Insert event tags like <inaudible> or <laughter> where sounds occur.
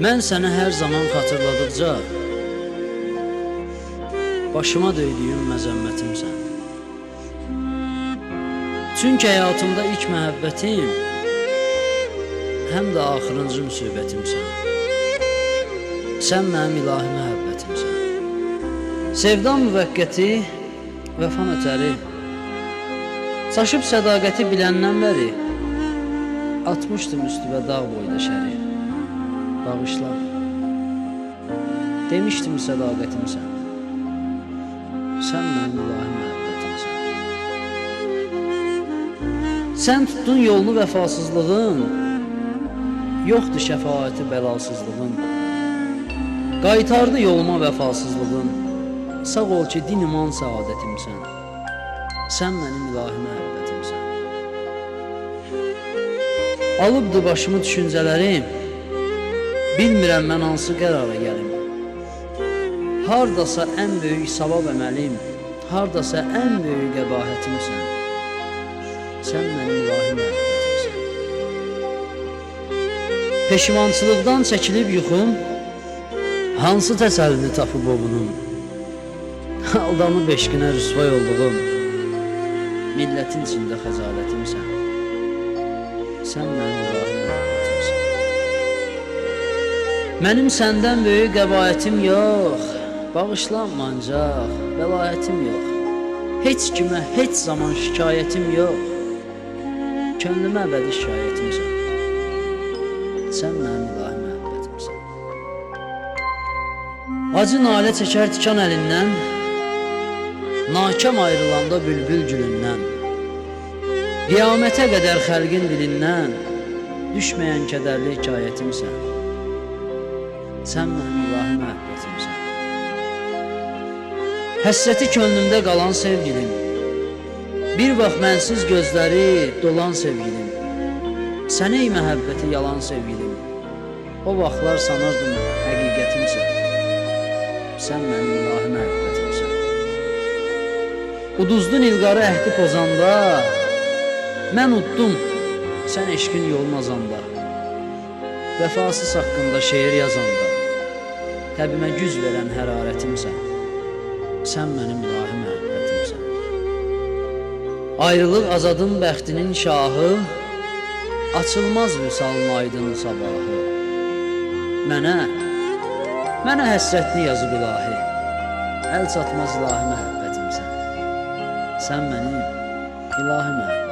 Mən səni hər zaman xatırladıqca başıma döydüyüm məzəmmətimsən. Çünki həyatımda ilk məhəbbətim həm də axırıncı müsibətimsən. Sən mənim ilahi məhəbbətimsən. Sevdam müvəqqəti, vəfam ötəri. Çaşıb sədaqəti biləndən bəri atmışdım üstümə dağ boyda şəri. Bağışla. Demişdim sədaqətimsən. Sən mənim ilahi məhəbbətimsən. Sən tutdun yolunu vəfasızlığın, yoxdur şəfaəti bəlasızlığın. Qaytardı yoluma vəfasızlığın. Sağ ol ki, din iman səadətimsən. Sən mənim ilahi məhəbbətimsən. Alıbdı başımı düşüncələrim. Bilmirəm mən hansı qərara gəlim. Hardasa ən böyük savab əməlim, hardasa ən böyük qəbahətimsən. Sən mənim ilahi məhəbbətimsən. Peşimançılıqdan çəkilib yuxum, hansı təsəllini tapıb o bunun? <laughs> Aldanıb eşqinə rüsvay olduğum, millətin içində xəcalətimsən. Sən mənim Mənim səndən böyük qəbahətim yox, bağışlanma ancaq, bəlayətim yox. Heç kimə heç zaman şikayətim yox. Könlümə əbədi şikayətimsən. Sən mənim ilahi məhəbbətimsən. Acı nalə çəkər tikan əlindən, nakam ayrılanda bülbül gülündən. Qiyamətə qədər xəlqin dilindən düşməyən kədərli hekayətimsən. Sən mənim ilahi məhəbbətimsən. Həsrəti könlümdə qalan sevgilim. Bir vaxt mənsiz gözləri dolan sevgilim. Sənə ey məhəbbəti yalan sevgilim. O vaxtlar sanırdım həqiqətimsən. Sən mənim ilahi məhəbbətimsən. Uduzdu Nilqarı əhdi pozanda, mən uddum sən eşqin yolun azanda. Vəfasız haqqında şeir yazanda, təbimə güz verən hərarətimsən. Sən mənim ilahi məhəbbətimsən. Ayrılıq azadın bəxtinin şahı, açılmaz vüsalın aydın sabahı. Mənə, mənə həsrətli yazıb ilahi, əl çatmaz ilahi məhəbbətimsən. Sən mənim ilahi məhəbbətimsən.